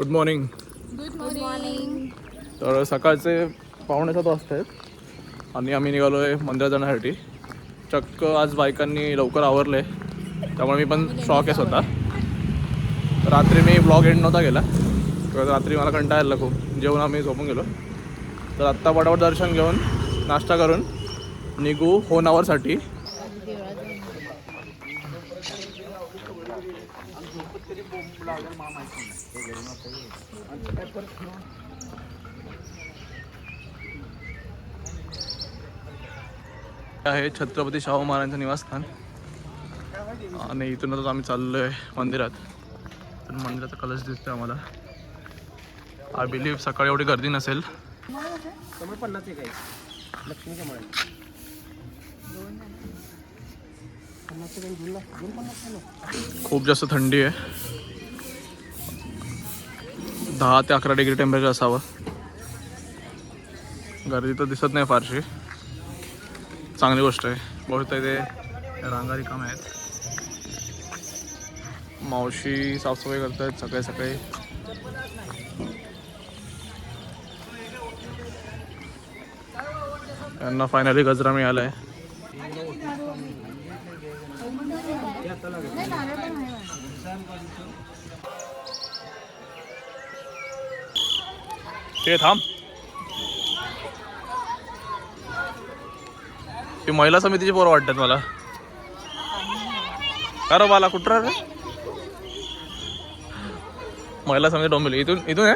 Good morning good morning तर सकाळचे पावणे सात वाजता आहेत. आणि आम्ही निघालो आहे मंदिरात जाण्यासाठी. चक्क आज बायकांनी लवकर आवरले. त्यामुळे मी पण शॉक आहे स्वतः. रात्री मी ब्लॉग एंड नव्हता गेला किंवा रात्री मला कंटाळा आला खूप. जेवण आम्ही झोपून गेलो. तर आत्ता पटापट दर्शन घेऊन नाश्ता करून निघू होन आहे छत्रपती शाहू महाराजांचं निवासस्थान. आणि इथूनच आम्ही चाललो आहे मंदिरात. तर मंदिराचा कलश दिसतोय आम्हाला. आय बिलीव्ह सकाळी एवढी गर्दी नसेल. पन्नास लक्ष्मी खूप जास्त थंडी आहे. दहा ते अकरा डिग्री टेम्परेचर असावं. गर्दी तर दिसत नाही फारशी. चांगली गोष्ट आहे. बहुतेक इथे रांगारी काम आहेत. मावशी साफसफाई करत आहेत सकाळी सकाळी. यांना फायनली गजरा मिळाला आहे ते थांब. ती महिला समितीची पोरं वाटतात मला. का रे बाला कुठं रे महिला समिती डोंबिवली. इथून इथून आहे.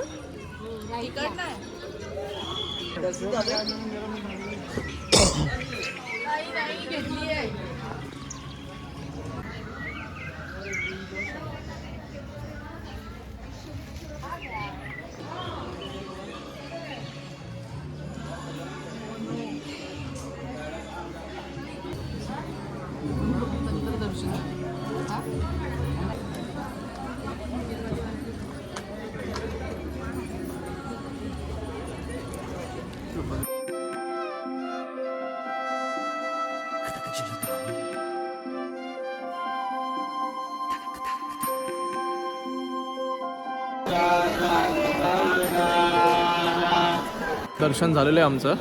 दर्शन झालेलं आहे आमचं.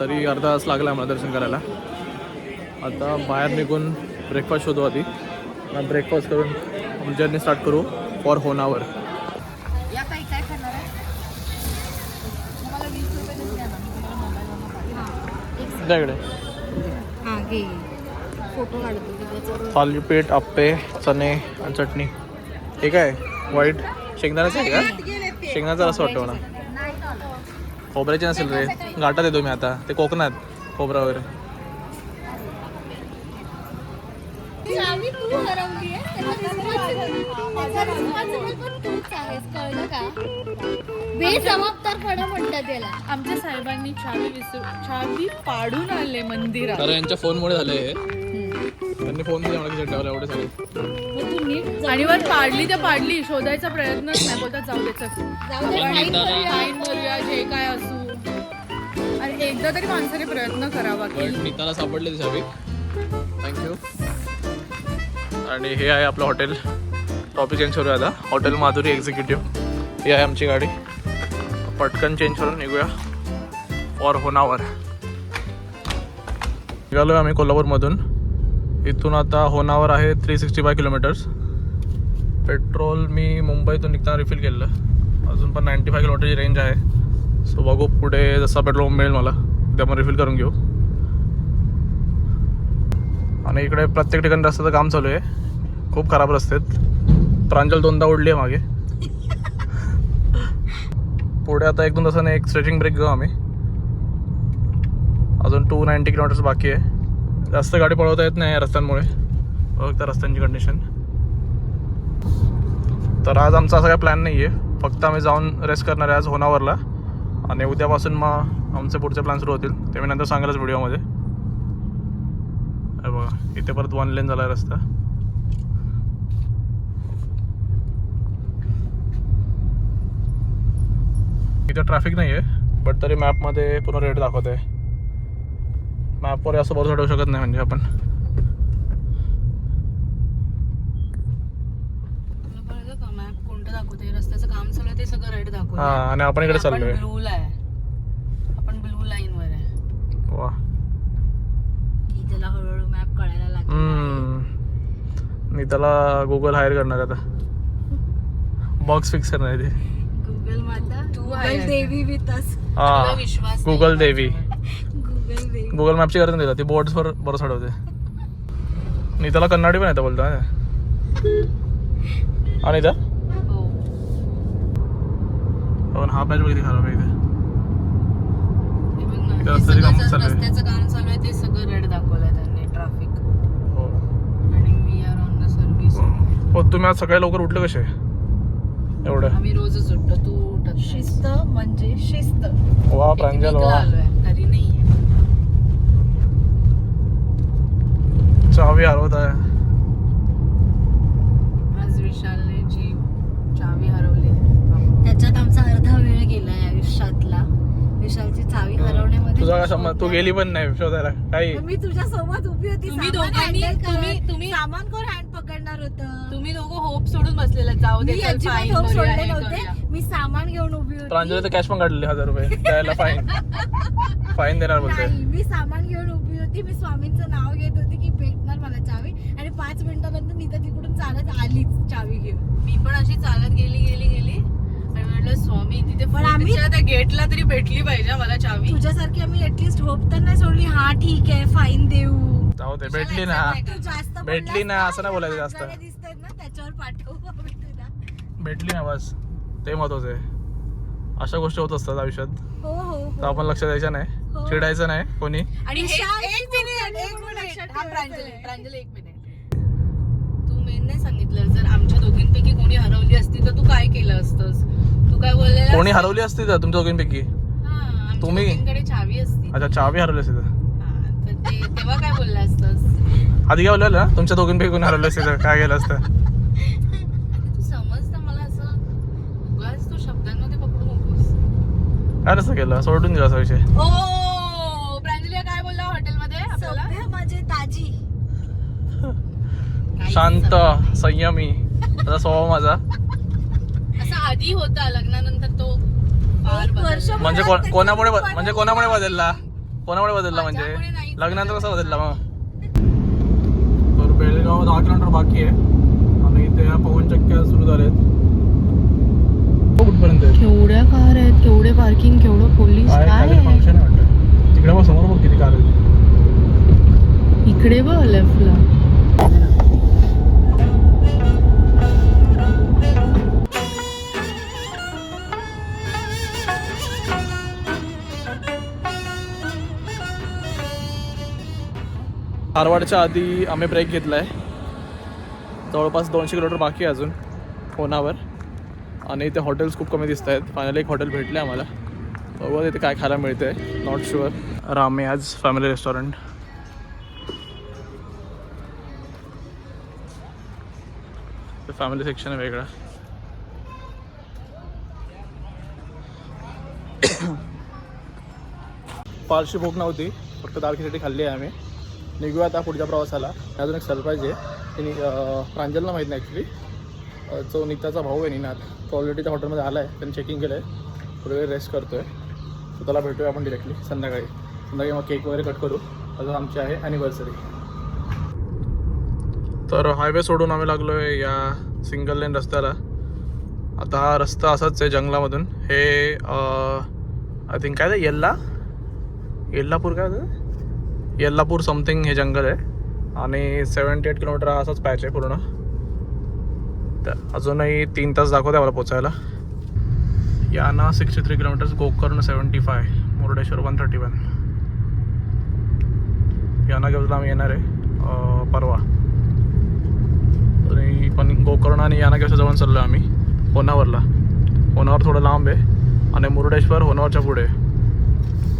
तरी अर्धा तास लागला आम्हाला दर्शन करायला. आता बाहेर निघून ब्रेकफास्ट शोधू आधी. ब्रेकफास्ट करून जर्नी स्टार्ट करू फॉर होन आवर या काही काय खाणार आहे? मला वीस रुपये द्या ना. मी तुम्हाला मोबाईल त्याकडे हा घे. फोटो काढतो की त्याच्यावर थालीपीठ आप्पे चणे आणि चटणी. हे काय? वाईट शेंगदाण्याचं आहे का? शेंगदाण्याचं असं वाटतं मला. खोबऱ्याचे नसेल रे. गाठा देतो मी आता. ते कोकणात खोबरा वगैरे बेजबाबदार म्हणतात त्याला आमच्या साहेबांनी चावी विसरू चावी पाडून आले मंदिरात. कारण यांच्या फोनमुळे झालं हे. त्यांनी फोन दिला मला ठेवला एवढे सगळे. मग तू नीट आणि वर पाडली तर पाडली शोधायचा प्रयत्नच नाही. बोलतात जाऊ दे चल. जाऊ दे काही करूया. करूया जे काय असू. आणि एकदा तरी माणसाने प्रयत्न करावा की. पण सापडले सगळी थँक्यू आणि हे आहे आपलं हॉटेल. टॉपिक चेंज करूया आता. हॉटेल माधुरी एक्झिक्युटिव्ह ही आहे आमची गाडी. पटकन चेंज करून निघूया. फॉर होनावर निघालो आम्ही कोल्हापूरमधून. इथून आता होनावर आहे three sixty five kilometres petrol मी मुंबईतून निघताना रिफिल केलेलं. अजून पण नाईंटी फाय किलोमीटरची रेंज आहे. सो बघू पुढे जसा पेट्रोल मिळेल मला त्यामुळे रिफिल करून घेऊ. आणि इकडे प्रत्येक ठिकाणी रस्त्याचं काम चालू आहे. खूप खराब रस्ते आहेत प्रांजल दोनदा उडली आहे मागे. पुढे आता एक दोन तासाने एक स्ट्रेचिंग ब्रेक घेऊ आम्ही. अजून टू नाईंटी किलोमीटर्स बाकी आहे. जास्त गाडी पळवता येत नाही रस्त्यांमुळे. बघ त्या रस्त्यांची कंडिशन तर आज आमचा असा काही प्लॅन नाही आहे फक्त आम्ही जाऊन रेस्ट करणार आहे आज होनावरला आणि उद्यापासून मग आमचे पुढचे प्लॅन सुरू होतील. ते मी नंतर सांगेलच व्हिडिओमध्ये अरे बघा इथे परत वन लेन झाला आहे रस्ता. इथे ट्रॅफिक नाही आहे बट तरी मॅपमध्ये पूर्ण रेट दाखवत आहे मॅपवर असं भरोसा ठेवू शकत नाही म्हणजे आपण तुला कळलं का मॅप कोणतं दाखवते ते सगळं रेड दाखवलं हा आणि आपण इकडे चाललोय. ब्लू ला आहे. आपण ब्लू लाईन वर आहे. वा. की त्याला हळूहळू मॅप कळायला लागेल हम्म. मी त्याला गुगल हायर करणार आता. बॉक्स फिक्स करणार आहे ते. गुगल माता तू. देवी विथ अस तुला हा विश्वास नाही गुगल देवी गुगल देवी गुगल मॅपची गरज नाही ती बोर्ड्सवर बरं चढवते मी त्याला कन्नाडी पण येतं बोलतो आणि त्या पण हा पॅच किती खराब आहे इथे रस्त्याचं काम चालू आहे. रस्त्याचं काम चालू आहे ते सगळं रेड दाखवलंय त्यांनी ट्रॅफिक हो. आणि we are on the service हो. तुम्ही आज सकाळी लवकर उठले कसे? एवढं. आम्ही रोजच उठतो तू उठत. शिस्त म्हणजे शिस्त. वा प्रांजल वा. घरी नाहीये. चावी हरवत आहे. आज विशालने जी चावी हरवली आहे. त्याच्यात आमचा अर्धा वेळ गेलाय आयुष्यातला. विशालची चावी हरवण्यामध्ये तुझा तू गेली पण नाही शोधायला. काही? मी तुझ्या सोबत उभी होती तुम्ही सामान दोघांनी-. तुम्ही- तुम्ही- सामान कोण हँड पकडणार होतं? तुम्ही दोघं होप सोडून बसलेला जाऊ दे होप सोडले हे नव्हते. मी सामान घेऊन उभी होती. प्रांजली तर कॅश पण काढलेली हजार रुपये. त्याला फाईन फाईन देणार बोलते मी सामान घेऊन उभी होती. मी स्वामींचं नाव घेत होती की भेटणार मला चावी. आणि पाच मिनिटानंतर नीता तिकडून चालत आलीच चावी घेऊन. मी पण अशी चालत गेली गेली गेली. म्हटलं स्वामी तिथे पण आम्ही- त्या गेटला तरी भेटली पाहिजे मला चावी. तुझ्यासारखी आम्ही ऍटलीस्ट होप तर नाही सोडली. हा ठीक आहे फाईन देऊ. जाऊ दे भेटली ना. तू जास्त भेटली बोललास ना, असं नाही बोलायचं जास्त. दिसतायत ना त्याच्यावर पाठवू आम्ही तुला भेटली ना बस. ते महत्वाचं आहे. अशा गोष्टी होत असतात आयुष्यात. हो हो तर हो आपण लक्ष द्यायचं नाही. हो. चिडायचं नाही कोणी. आणि हे- विशाल, एक तू मिनिट एक म्हणून मिनिट. लक्षात हा ठेवायचं प्रांजली आहे. प्रांजली एक मिनिट. तू मेन नाही सांगितलं जर आमच्या दोघींपैकी कोणी हरवली असती तर तू काय केलं असतंस? काय बोललेला कोणी हरवली असती तर तुमच्या दोघींपैकी? तुम्ही तुम्ही? दोघींकडे चावी असती. अच्छा चावी हरवली असती तर. हा, तर ते तेव्हा काय बोलला असतंस? आधी काय बोललेलं? ना तुमच्या दोघींपैकी कोणी हरवली असती तर काय केलं असतं? आणि तू समजतं मला असं. उगाच तू शब्दांमध्ये पकडू नकोस काय नसतं केलं? सोडून दिला असा विषय. ओ प्रांजली काय बोलला हॉटेलमध्ये आपल्याला? सभ्य माझे ताजी काहीच शांत समजलं संयमी. त्याचा स्वभाव माझा. असं आधी होता लग्नानंतर तो फार बदलला. म्हणजे कोणामुळे ब- म्हणजे कोणामुळे बदलला? कोणामुळे बदलला म्हणजे? माझ्यामुळे नाही. लग्नानंतर कसा बदलला मग तर बेळगाव दहा किलोमीटर बाकी आहे. आणि इथे या पवन चक्क्या सुरू झालेत. कुठपर्यंत आहेत? केवढ्या कार आहेत केवढे पार्किंग केवढं पोलीस काय काय काहीतरी फंक्शन आहे वाटतं. तिकडे बघ समोर बघ किती कार आहेत. इकडे बघ लेफ्टला धारवाडच्या आधी आम्ही ब्रेक घेतला आहे जवळपास दोनशे किलोमीटर बाकी आहे अजून फोनावर आणि इथे हॉटेल्स खूप कमी दिसत आहेत. फायनली एक हॉटेल भेटले आम्हाला. बघूया तिथे काय खायला मिळते नॉट शुअर रामे आज फॅमिली रेस्टॉरंट फॅमिली सेक्शन आहे वेगळा. फारशी भूक नव्हती. फक्त दाल खिचडी खाल्ली आहे आम्ही. निघूया आता पुढच्या प्रवासाला. अजून एक सरप्राईज आहे. तिने प्रांजलला माहीत नाही ॲक्च्युली जो निताचा भाऊ आहे निनाद तो ऑलरेडी त्या हॉटेलमध्ये आला आहे त्यांनी चेकिंग केलं आहे थोडं वेळ रेस्ट करतो आहे तर त्याला भेटूया आपण डिरेक्टली संध्याकाळी. संध्याकाळी मग केक वगैरे कट करू. अजून आमची आहे ॲनिव्हर्सरी तर हायवे सोडून आम्ही लागलो आहे या सिंगल लेन रस्त्याला. आता हा रस्ता असाच आहे जंगलामधून. हे आय थिंक काय ते येल्ला? येल्लापूर काय होतं? येल्लापूर समथिंग हे जंगल आहे. आणि सेवन्टी एट किलोमीटर हा असाच पॅच आहे पूर्ण. तर अजूनही तीन तास दाखवते मला पोचायला. Yana sixty three kilometres Gokarna seventy five Murdeshwar one thirty one Yana घेऊन आम्ही येणार आहे. परवा. तरी पण गोकर्ण आणि याना घेऊन जवळ चाललो आम्ही होनावरला. होनावर थोडं लांब आहे. आणि मुर्डेश्वर होनावरच्या पुढे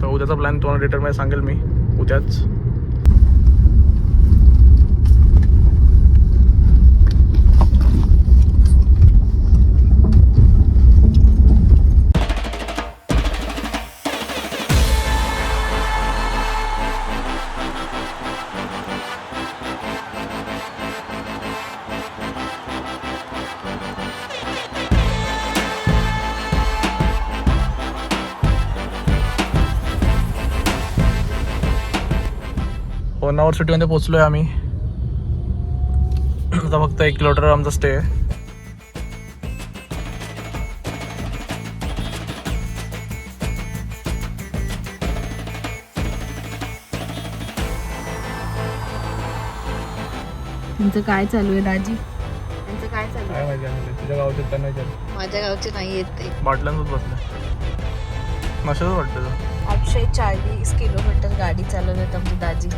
तर उद्याचा प्लॅन तुम्हाला डिटेलमध्ये सांगेल मी. उद्याच लोणावळ सिटीमध्ये पोचलो आहे आम्ही. आता फक्त एक किलोमीटर आमचा स्टे आहे. तुमचं काय चालू आहे दाजी? त्यांचं काय चालू आम्ही तुझ्या गावचे आहे माझ्या गावचे नाही येत ते. बाटल्यांतच बसले नशाच वाटतं. आठशे चाळीस किलोमीटर गाडी चालवत आमची दाजी.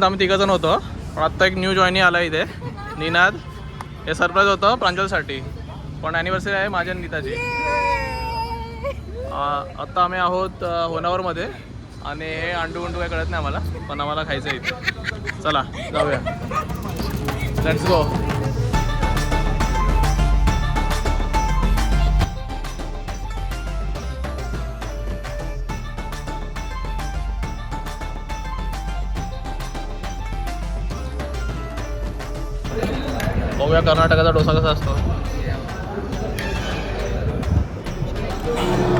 आम्ही तिघंजण होतो. पण आत्ता एक न्यू जॉईनी आला इथे. निनाद. हे सरप्राईज होतं प्रांजलसाठी. पण ॲनिव्हर्सरी आहे माझ्या नीताची आत्ता आम्ही आहोत होनावरमध्ये. आणि हे अंडू अंडू काय कळत नाही आम्हाला पण आम्हाला खायचं आहे इथे. चला जाऊया. लेट्स गो बघूया कर्नाटकाचा डोसा कसा असतो.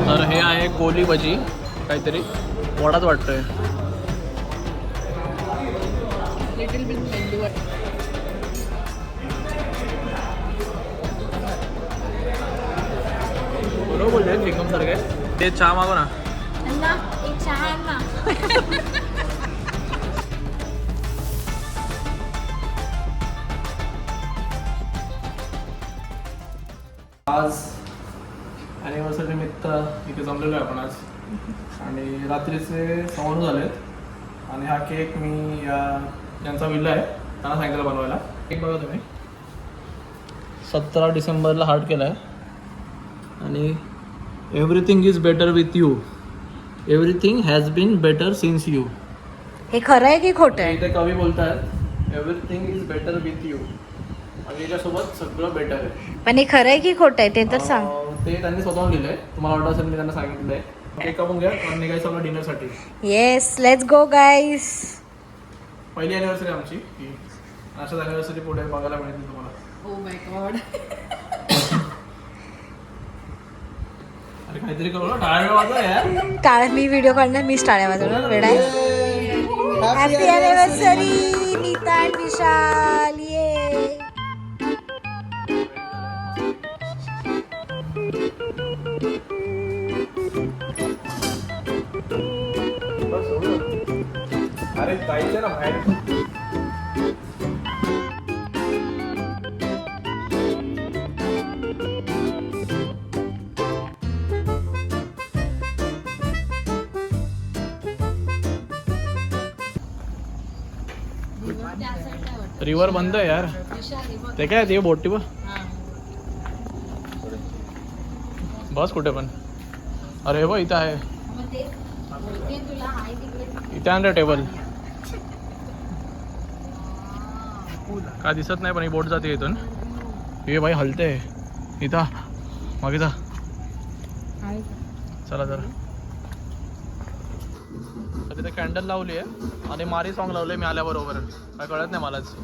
तर हे आहे कोली भजी काहीतरी. वडाच वाटतोय. लिटिल बरोबर बोलले सारखे ते चहा मागो ना. एक चहा आज ॲनिव्हर्सरी निमित्त इथे जमलेलो आहे आपण आज. आणि रात्रीचे सवण झालेत. आणि हा केक मी या यांचा विल्ला आहे. त्यांना सांगितलं बनवायला. केक बघा तुम्ही. सतरा डिसेंबरला हार्ट केला आहे आणि everything is better with you everything has been better since you हे खरं आहे की खोटं आहे? इथे कवी बोलतात everything is better with you आणि याच्यासोबत सगळं बेटर आहे. पण हे खरं आहे की खोटं आहे? ते तर सांग. अं, ते त्यांनी स्वतःहून लिहिलंय. तुम्हाला वाटत असेल मी त्यांना सांगितलंय. केक कापून घ्या. आणि निघायचं आपलं डिनरसाठी येस लेट्स गो गाईस पहिली अॅनिव्हर्सरी आमची. की अशाच अॅनिव्हर्सरी पुढे बघायला मिळतील तुम्हाला. ओ माय गॉड अरे काहीतरी करू ना टाळ्या वेळ वाजवा यार. टाळ मी व्हिडिओ काढणार मीच टाळ्या वाजवणार. वेळ आहे हॅपी अॅनिव्हर्सरी नीता विशाल अरे जायचं ना बाहेर. रिव्हर बंद आहे यार। ते काय ते बोटी बस कुठे पण। अरे हे इथं आहे. इथे आण टेबल काय दिसत नाही पण ही बोट जाते इथून. हे भाई हलते इथं मागे जा. चला जरा. तिथे कॅन्डल लावली आहे आणि मारी सॉन्ग लावले मी आल्याबरोबर. काय कळत नाही मलाच.